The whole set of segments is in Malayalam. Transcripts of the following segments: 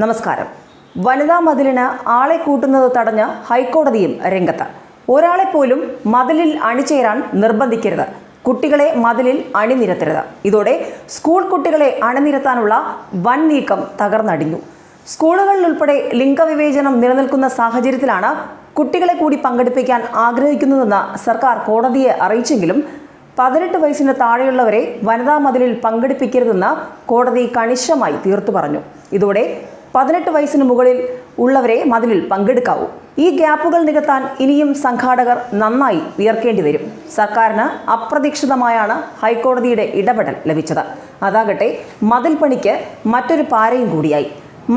നമസ്കാരം. വനിതാ മതിലിന് ആളെ കൂട്ടുന്നത് തടഞ്ഞ ഹൈക്കോടതിയും രംഗത്ത്. ഒരാളെ പോലും മതിലിൽ അണിചേരാൻ നിർബന്ധിക്കരുത്. കുട്ടികളെ മതിലിൽ അണിനിരത്തരുത്. ഇതോടെ സ്കൂൾ കുട്ടികളെ അണിനിരത്താനുള്ള വൻ നീക്കം തകർന്നടിഞ്ഞു. സ്കൂളുകളിൽ ഉൾപ്പെടെ ലിംഗവിവേചനം നിലനിൽക്കുന്ന സാഹചര്യത്തിലാണ് കുട്ടികളെ കൂടി പങ്കെടുപ്പിക്കാൻ ആഗ്രഹിക്കുന്നതെന്ന് സർക്കാർ കോടതിയെ അറിയിച്ചെങ്കിലും പതിനെട്ട് വയസ്സിന് താഴെയുള്ളവരെ വനിതാ മതിലിൽ പങ്കെടുപ്പിക്കരുതെന്ന് കോടതി കണിശമായി തീർത്തു പറഞ്ഞു. ഇതോടെ പതിനെട്ട് വയസ്സിന് മുകളിൽ ഉള്ളവരെ മതിലിൽ പങ്കെടുക്കാവൂ. ഈ ഗ്യാപ്പുകൾ നികത്താൻ ഇനിയും സംഘാടകർ നന്നായി വിയർക്കേണ്ടി വരും. സർക്കാരിന് അപ്രതീക്ഷിതമായാണ് ഹൈക്കോടതിയുടെ ഇടപെടൽ ലഭിച്ചത്. അതാകട്ടെ മതിൽ പണിക്ക് മറ്റൊരു പാരയും കൂടിയായി.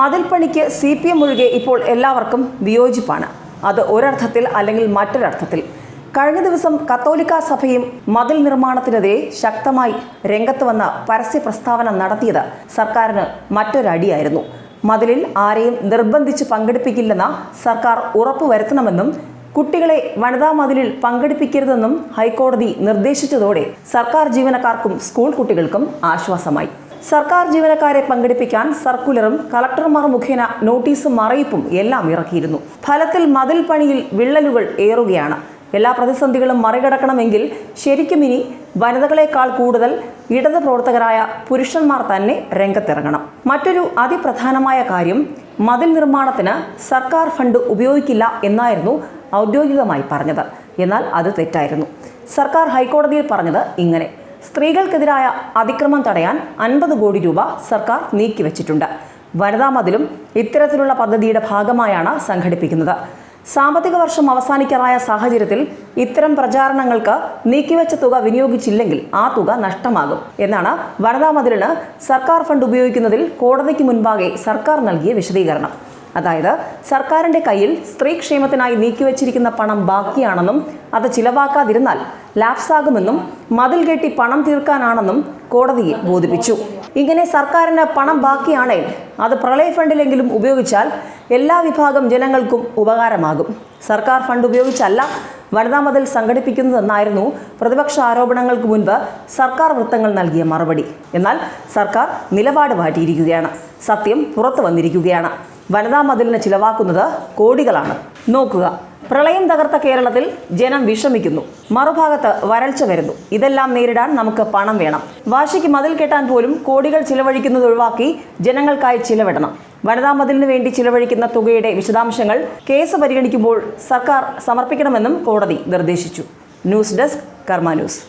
മതിൽ പണിക്ക് സി പി എം ഒഴികെ ഇപ്പോൾ എല്ലാവർക്കും വിയോജിപ്പാണ്. അത് ഒരർത്ഥത്തിൽ അല്ലെങ്കിൽ മറ്റൊരർത്ഥത്തിൽ. കഴിഞ്ഞ ദിവസം കത്തോലിക്ക സഭയും മതിൽ നിർമ്മാണത്തിനെതിരെ ശക്തമായി രംഗത്ത് വന്ന പരസ്യ പ്രസ്താവന നടത്തിയത് സർക്കാരിന് മറ്റൊരടിയായിരുന്നു. മതിലിൽ ആരെയും നിർബന്ധിച്ച് പങ്കെടുപ്പിക്കില്ലെന്ന സർക്കാർ ഉറപ്പുവരുത്തണമെന്നും കുട്ടികളെ വനിതാ മതിലിൽ പങ്കെടുപ്പിക്കരുതെന്നും ഹൈക്കോടതി നിർദ്ദേശിച്ചതോടെ സർക്കാർ ജീവനക്കാർക്കും സ്കൂൾ കുട്ടികൾക്കും ആശ്വാസമായി. സർക്കാർ ജീവനക്കാരെ പങ്കെടുപ്പിക്കാൻ സർക്കുലറും കളക്ടർമാർ മുഖേന നോട്ടീസും അറിയിപ്പും എല്ലാം ഇറക്കിയിരുന്നു. ഫലത്തിൽ മതിൽ പണിയിൽ വിള്ളലുകൾ ഏറുകയാണ്. എല്ലാ പ്രതിസന്ധികളും മറികടക്കണമെങ്കിൽ ശരിക്കും ഇനി വനിതകളെക്കാൾ കൂടുതൽ ഇടത് പ്രവർത്തകരായ പുരുഷന്മാർ തന്നെ രംഗത്തിറങ്ങണം. മറ്റൊരു അതിപ്രധാനമായ കാര്യം മതിൽ നിർമ്മാണത്തിന് സർക്കാർ ഫണ്ട് ഉപയോഗിക്കില്ല എന്നായിരുന്നു ഔദ്യോഗികമായി പറഞ്ഞത്. എന്നാൽ അത് തെറ്റായിരുന്നു. സർക്കാർ ഹൈക്കോടതിയിൽ പറഞ്ഞത് ഇങ്ങനെ സ്ത്രീകൾക്കെതിരായ അതിക്രമം തടയാൻ അൻപത് കോടി രൂപ സർക്കാർ നീക്കിവച്ചിട്ടുണ്ട്. വനിതാ മതിലും ഇത്തരത്തിലുള്ള പദ്ധതിയുടെ ഭാഗമായാണ് സംഘടിപ്പിക്കുന്നത്. സാമ്പത്തിക വർഷം അവസാനിക്കാറായ സാഹചര്യത്തിൽ ഇത്തരം പ്രചാരണങ്ങൾക്ക് നീക്കിവെച്ച തുക വിനിയോഗിച്ചില്ലെങ്കിൽ ആ തുക നഷ്ടമാകും എന്നാണ് വനിതാ മതിലിന് സർക്കാർ ഫണ്ട് ഉപയോഗിക്കുന്നതിൽ കോടതിക്ക് മുൻപാകെ സർക്കാർ നൽകിയ വിശദീകരണം. അതായത് സർക്കാരിന്റെ കയ്യിൽ സ്ത്രീക്ഷേമത്തിനായി നീക്കിവച്ചിരിക്കുന്ന പണം ബാക്കിയാണെന്നും അത് ചിലവാക്കാതിരുന്നാൽ ലാപ്സാകുമെന്നും മതിൽ കെട്ടി പണം തീർക്കാനാണെന്നും കോടതിയെ ബോധിപ്പിച്ചു. ഇങ്ങനെ സർക്കാരിന് പണം ബാക്കിയാണേ അത് പ്രളയ ഫണ്ടിലെങ്കിലും ഉപയോഗിച്ചാൽ എല്ലാ വിഭാഗം ജനങ്ങൾക്കും ഉപകാരമാകും. സർക്കാർ ഫണ്ട് ഉപയോഗിച്ചല്ല വനിതാ മതിൽ സംഘടിപ്പിക്കുന്നതെന്നായിരുന്നു പ്രതിപക്ഷ ആരോപണങ്ങൾക്ക് മുൻപ് സർക്കാർ വൃത്തങ്ങൾ നൽകിയ മറുപടി. എന്നാൽ സർക്കാർ നിലപാട് മാറ്റിയിരിക്കുകയാണ്. സത്യം പുറത്തു വന്നിരിക്കുകയാണ്. വനിതാ മതിലിന് ചിലവാക്കുന്നത് കോടികളാണ്. നോക്കുക. പ്രളയം തകർത്ത കേരളത്തിൽ ജനം വിഷമിക്കുന്നു. മറുഭാഗത്ത് വരൾച്ച വരുന്നു. ഇതെല്ലാം നേരിടാൻ നമുക്ക് പണം വേണം. വാശിക്ക് മതിൽ കെട്ടാൻ പോലും കോടികൾ ചിലവഴിക്കുന്നത് ഒഴിവാക്കി ജനങ്ങൾക്കായി ചിലവിടണം. വനിതാ മതിലിന് വേണ്ടി ചിലവഴിക്കുന്ന തുകയുടെ വിശദാംശങ്ങൾ കേസ് പരിഗണിക്കുമ്പോൾ സർക്കാർ സമർപ്പിക്കണമെന്നും കോടതി നിർദ്ദേശിച്ചു. News desk Karma news.